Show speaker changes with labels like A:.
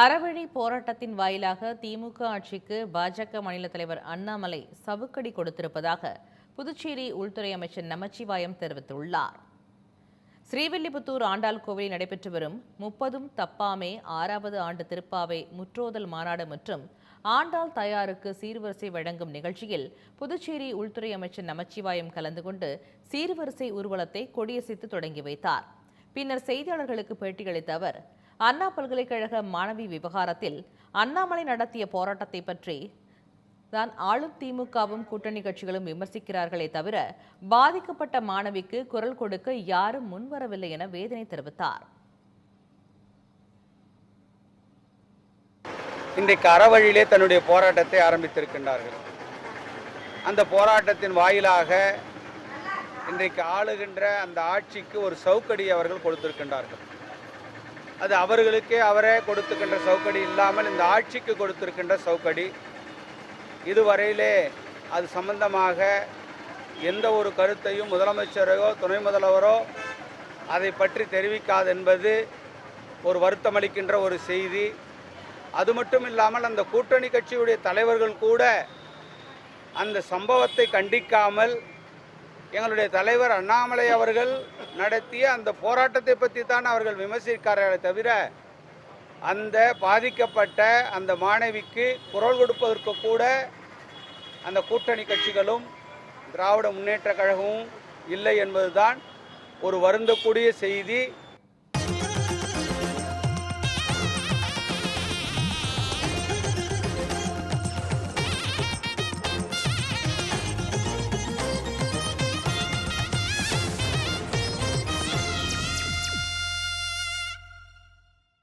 A: அறவழி போராட்டத்தின் வாயிலாக திமுக ஆட்சிக்கு பாஜக மாநில தலைவர் அண்ணாமலை சவுக்கடி கொடுத்திருப்பதாக புதுச்சேரி உள்துறை அமைச்சர் நமச்சிவாயம் தெரிவித்துள்ளார். ஸ்ரீவில்லிபுத்தூர் ஆண்டாள் கோவிலில் நடைபெற்று வரும் முப்பதும் தப்பாமே ஆறாவது ஆண்டு திருப்பாவை முற்றோதல் மாநாடு மற்றும் ஆண்டாள் தயாருக்கு சீர்வரிசை வழங்கும் நிகழ்ச்சியில் புதுச்சேரி உள்துறை அமைச்சர் நமச்சிவாயம் கலந்து கொண்டு சீர்வரிசை ஊர்வலத்தை கொடியசைத்து தொடங்கி வைத்தார். பின்னர் செய்தியாளர்களுக்கு பேட்டியளித்த அவர் அண்ணா பல்கலைக்கழக மாணவி விவகாரத்தில் அண்ணாமலை நடத்திய போராட்டத்தை பற்றி தான் ஆளும் திமுகவும் கூட்டணி கட்சிகளும் விமர்சிக்கிறார்களே தவிர பாதிக்கப்பட்ட மாணவிக்கு குரல் கொடுக்க யாரும் முன்வரவில்லை என வேதனை தெரிவித்தார்.
B: இன்றைக்கு அறவழியிலே தன்னுடைய போராட்டத்தை ஆரம்பித்திருக்கின்றார்கள். அந்த போராட்டத்தின் வாயிலாக இன்றைக்கு ஆளுகின்ற அந்த ஆட்சிக்கு ஒரு சவுக்கடி அவர்கள் கொடுத்திருக்கின்றார்கள். அது அவர்களுக்கே அவரே கொடுத்துக்கின்ற சவுக்கடி இல்லாமல் இந்த ஆட்சிக்கு கொடுத்திருக்கின்ற சவுக்கடி. இதுவரையிலே அது சம்பந்தமாக எந்த ஒரு கருத்தையும் முதலமைச்சரையோ துணை முதல்வரோ அதை பற்றி தெரிவிக்காது என்பது ஒரு வருத்தமளிக்கின்ற ஒரு செய்தி. அது மட்டும் இல்லாமல் அந்த கூட்டணி கட்சியுடைய தலைவர்கள் கூட அந்த சம்பவத்தை கண்டிக்காமல் எங்களுடைய தலைவர் அண்ணாமலை அவர்கள் நடத்திய அந்த போராட்டத்தை பற்றி தான் அவர்கள் விமர்சிக்கிறார்களே தவிர அந்த பாதிக்கப்பட்ட அந்த மாணவிக்கு குரல் கொடுப்பதற்கு கூட அந்த கூட்டணி கட்சிகளும் திராவிட முன்னேற்ற கழகமும் இல்லை என்பதுதான் ஒரு வருந்தக்கூடிய செய்தி.